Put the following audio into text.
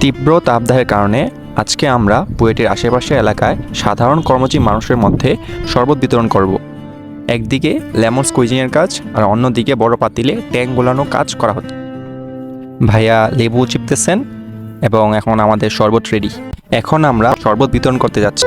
তীব্র তাপদাহের কারণে আজকে আমরা বুয়েটের আশেপাশের এলাকায় সাধারণ কর্মজীবী মানুষের মধ্যে শরবত বিতরণ করব। একদিকে লেমন স্কুইজিংয়ের কাজ আর অন্যদিকে বড় পাতিলে ট্যাং গোলানো কাজ করা হতো। ভাইয়া লেবু চিপতেছেন এবং এখন আমাদের শরবত রেডি এখন আমরা শরবত বিতরণ করতে যাচ্ছি।